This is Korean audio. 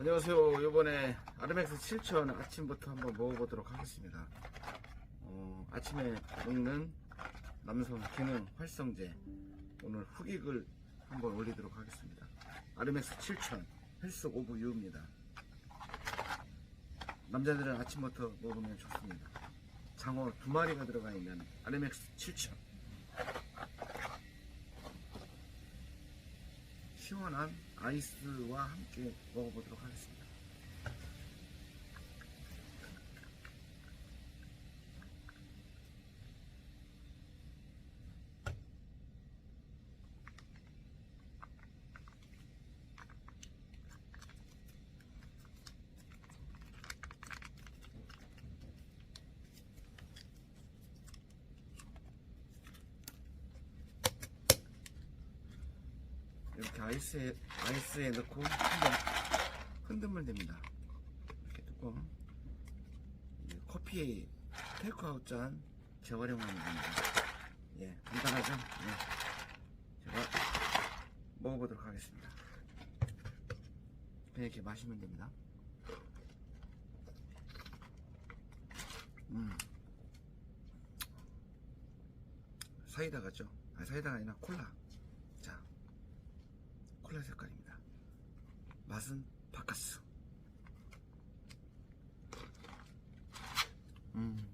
안녕하세요. 이번에 아르맥스 7000 아침부터 한번 먹어보도록 하겠습니다. 어, 아침에 먹는 남성 기능 활성제 오늘 후기글 한번 올리도록 하겠습니다. 아르맥스 7000 헬스 오브 유입니다. 남자들은 아침부터 먹으면 좋습니다. 장어 두 마리가 들어가 있는 아르맥스 7000 시원한 아이스와 함께 먹어보도록 하겠습니다. 이렇게 아이스에, 아이스에 넣고 흔들면 됩니다. 이렇게 뚜껑. 이제 커피 테이크아웃 잔 재활용하면 됩니다. 예, 간단하죠? 예. 제가 먹어보도록 하겠습니다. 그냥 이렇게 마시면 됩니다. 음. 사이다 같죠? 아, 사이다가 아니라 콜라. 자, 콜라 색깔입니다. 맛은 바카스. 음.